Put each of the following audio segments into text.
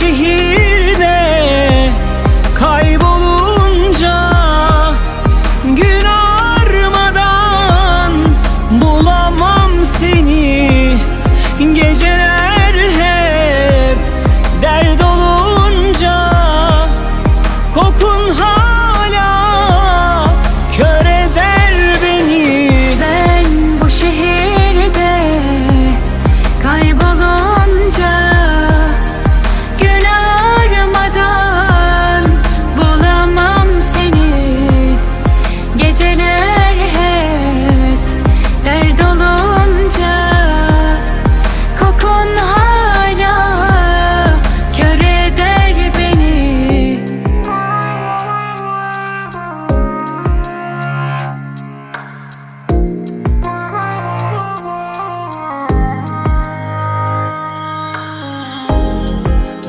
Şehirde kaybolunca Gün armadan bulamam seni. Geceler hep dert olunca Kokun hala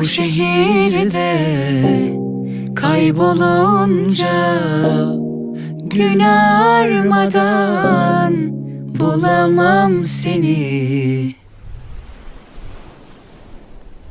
Bu şehirde kaybolunca Gün armadan bulamam seni